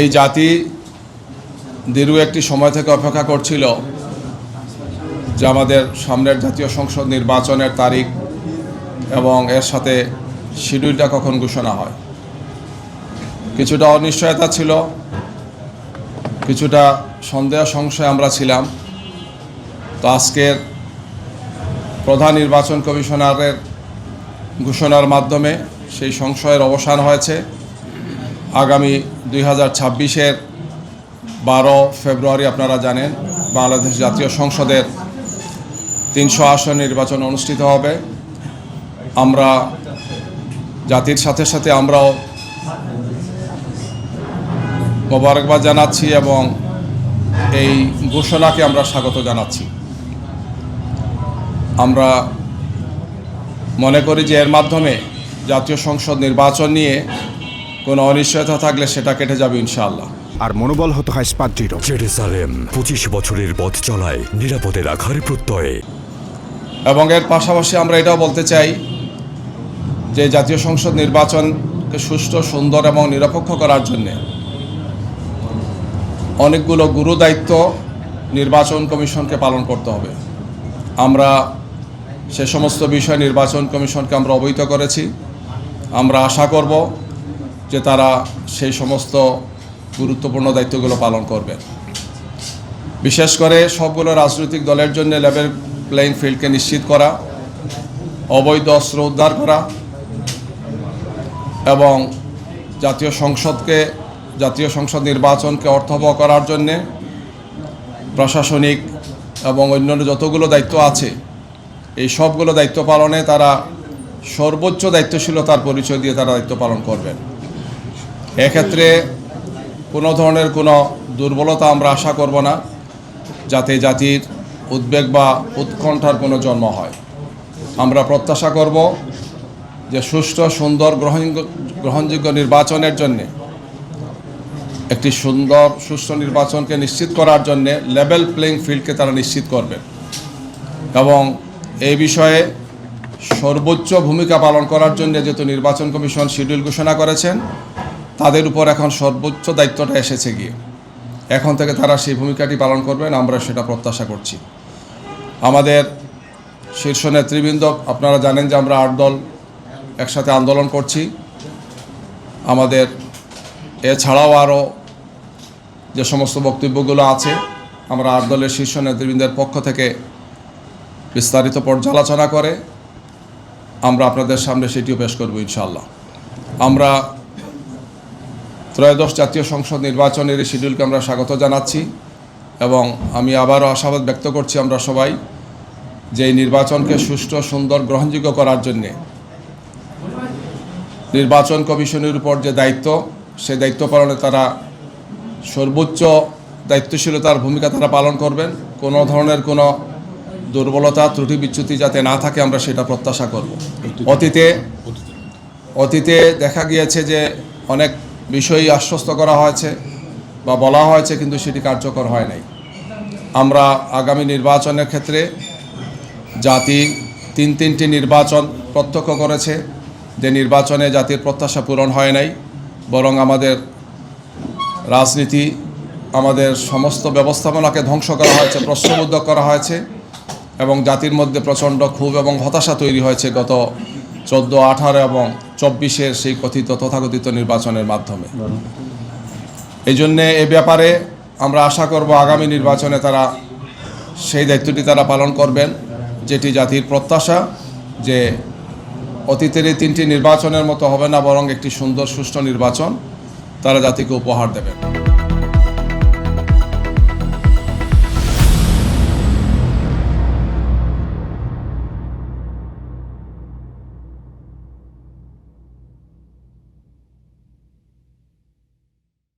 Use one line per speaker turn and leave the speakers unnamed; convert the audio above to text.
এই জাতি দীর্ঘ একটি সময় থেকে অপেক্ষা করছিল যে আমাদের সামনের জাতীয় সংসদ নির্বাচনের তারিখ এবং এর সাথে শিডিউলটা কখন ঘোষণা হয়। কিছুটা অনিশ্চয়তা ছিল, কিছুটা সন্দেহ সংশয় আমরা ছিলাম। তো আজকের প্রধান নির্বাচন কমিশনারের ঘোষণার মাধ্যমে সেই সংশয়ের অবসান হয়েছে। আগামী দুই হাজার ছাব্বিশের বারো ফেব্রুয়ারি আপনারা জানেন, বাংলাদেশ জাতীয় সংসদের তিনশো আসন নির্বাচন অনুষ্ঠিত হবে। আমরা জাতির সাথে সাথে আমরাও মোবারকবাদ জানাচ্ছি এবং এই ঘোষণাকে আমরা স্বাগত জানাচ্ছি। আমরা মনে করি যে এর মাধ্যমে জাতীয় সংসদ নির্বাচন নিয়ে কোনো অনিশ্চয়তা থাকলে সেটা কেটে যাবে ইনশাআল্লাহ।
আর মনোবল হতে হয় দৃঢ়
জেরুসালেম পঁচিশ বছরের পথ চলায় নিরাপদে রাখার প্রত্যয়ে।
এবং এর পাশাপাশি আমরা এটাও বলতে চাই যে জাতীয় সংসদ নির্বাচনকে সুষ্ঠু সুন্দর এবং নিরপেক্ষ করার জন্যে অনেকগুলো গুরু দায়িত্ব নির্বাচন কমিশনকে পালন করতে হবে। আমরা সে সমস্ত বিষয় নির্বাচন কমিশনকে আমরা অবহিত করেছি। আমরা আশা করব যে তারা সেই সমস্ত গুরুত্বপূর্ণ দায়িত্বগুলো পালন করবে। বিশেষ করে সবগুলো রাজনৈতিক দলের জন্য লেভেল প্লেইং ফিল্ডকে নিশ্চিত করা, অবৈধ অস্ত্র উদ্ধার করা এবং জাতীয় সংসদকে, জাতীয় সংসদ নির্বাচনকে অর্থবহ করার জন্যে প্রশাসনিক এবং অন্যান্য যতগুলো দায়িত্ব আছে, এই সবগুলো দায়িত্ব পালনে তারা সর্বোচ্চ দায়িত্বশীলতার পরিচয় দিয়ে তারা দায়িত্ব পালন করবেন। এক্ষেত্রে কোনো ধরনের কোনো দুর্বলতা আমরা আশা করব না যাতে জাতির উদ্বেগ বা উৎকণ্ঠার কোনো জন্ম হয়। আমরা প্রত্যাশা করব যে সুষ্ঠু, সুন্দর গ্রহণ গ্রহণযোগ্য নির্বাচনের জন্যে, একটি সুন্দর, সুষ্ঠু নির্বাচনকে নিশ্চিত করার জন্যে লেভেল প্লেইং ফিল্ডকে তারা নিশ্চিত করবেন এবং এই বিষয়ে সর্বোচ্চ ভূমিকা পালন করার জন্য যেহেতু নির্বাচন কমিশন শিডিউল ঘোষণা করেছেন তাদের উপর এখন সর্বোচ্চ দায়িত্বটা এসেছে গিয়ে। এখন থেকে তারা সেই ভূমিকাটি পালন করবেন, আমরা সেটা প্রত্যাশা করছি। আমাদের শীর্ষ নেতৃবৃন্দ, আপনারা জানেন যে আমরা আট দল একসাথে আন্দোলন করছি। আমাদের এছাড়াও আরও যে সমস্ত বক্তব্যগুলো আছে, আমরা আট দলের শীর্ষ নেতৃবৃন্দের পক্ষ থেকে বিস্তারিত পর্যালোচনা করে আমরা আপনাদের সামনে সেটিও পেশ করব ইনশাল্লাহ আমরা ত্রয়োদশ জাতীয় সংসদ নির্বাচনের এই শিডিউলকে আমরা স্বাগত জানাচ্ছি এবং আমি আবারও আশাবাদ ব্যক্ত করছি আমরা সবাই যে এই নির্বাচনকে সুষ্ঠু, সুন্দর, গ্রহণযোগ্য করার জন্যে। নির্বাচন কমিশনের উপর যে দায়িত্ব, সে দায়িত্ব পালনে তারা সর্বোচ্চ দায়িত্বশীলতার ভূমিকা তারা পালন করবেন। কোনো ধরনের কোনো দুর্বলতা, ত্রুটি, বিচ্যুতি যাতে না থাকে, আমরা সেটা প্রত্যাশা করব। অতীতে অতীতে দেখা গিয়েছে যে অনেক বিষয়ই আশ্বস্ত করা হয়েছে বা বলা হয়েছে, কিন্তু সেটি কার্যকর হয় নাই। আমরা আগামী নির্বাচনের ক্ষেত্রে জাতি তিন তিনটি নির্বাচন প্রত্যক্ষ করেছে। যে নির্বাচনে জাতির প্রত্যাশা পূরণ হয় নাই, বরং আমাদের রাজনীতি, আমাদের সমস্ত ব্যবস্থাপনাকে ধ্বংস করা হয়েছে প্রশ্নবুদ্ধ করা হয়েছে, এবং জাতির মধ্যে প্রচণ্ড ক্ষোভ এবং হতাশা তৈরি হয়েছে গত চোদ্দ, আঠারো এবং চব্বিশের সেই কথিত তথাকথিত নির্বাচনের মাধ্যমে। এই জন্যে এ ব্যাপারে আমরা আশা করব আগামী নির্বাচনে তারা সেই দায়িত্বটি তারা পালন করবেন যেটি জাতির প্রত্যাশা যে অতীতের এই তিনটি নির্বাচনের মতো হবে না বরং একটি সুন্দর সুষ্ঠু নির্বাচন তারা জাতিকে উপহার দেবেন।